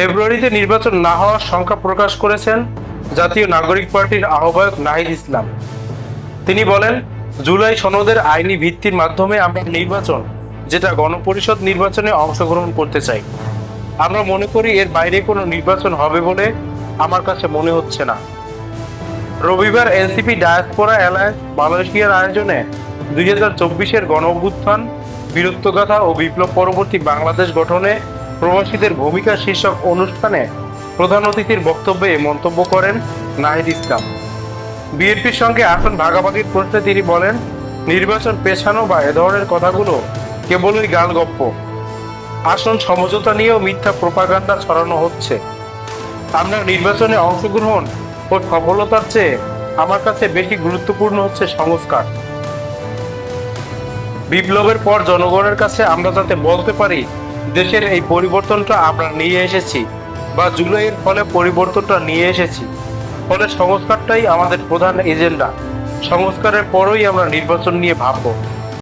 ফেব্রুয়ারিতে নির্বাচন না হওয়ার সংখ্যা প্রকাশ করেছেন জাতীয় নাগরিক পার্টির আহ্বায়ক নাহিদ ইসলাম। তিনি বলেন, জুলাই সনদের আইনি ভিত্তির মাধ্যমে আমরা নির্বাচন, যেটা গণপরিষদ নির্বাচনে অংশগ্রহণ করতে চাই। আমরা মনে করি এর বাইরে কোনো নির্বাচন হবে বলে আমার কাছে মনে হচ্ছে না। রবিবার এনসিপি ডায়াসপোরা অ্যালায়েন্স মালয়েশিয়ার আয়োজনে দুই হাজার চব্বিশের গণ অভ্যুত্থান বীরত্বগাথা ও বিপ্লব পরবর্তী বাংলাদেশ গঠনে প্রবাসীদের ভূমিকা শীর্ষক অনুষ্ঠানে প্রধান অতিথির বক্তব্যে মন্তব্য করেন নাহিদ ইসলাম। বিএনপির সঙ্গে আসন ভাগাভাগির প্রশ্নে তিনি বলেন, নির্বাচন পেছানো বা এ ধরনের কথাগুলো কেবলই গালগপ্প। আসন সমঝোতা নিয়েও মিথ্যা প্রপাগান্ডা ছড়ানো হচ্ছে। আমরা নির্বাচনে অংশগ্রহণ ও সফলতার চেয়ে আমার কাছে বেশি গুরুত্বপূর্ণ হচ্ছে সংস্কার। বিপ্লবের পর জনগণের কাছে আমরা যাতে বলতে পারি দেশের এই পরিবর্তনটা আমরা নিয়ে এসেছি বা জুলাইয়ের ফলে পরিবর্তনটা নিয়ে এসেছি। ফলে সংস্কারটাই আমাদের প্রধান এজেন্ডা। সংস্কারের পরই আমরা নির্বাচন নিয়ে ভাববো।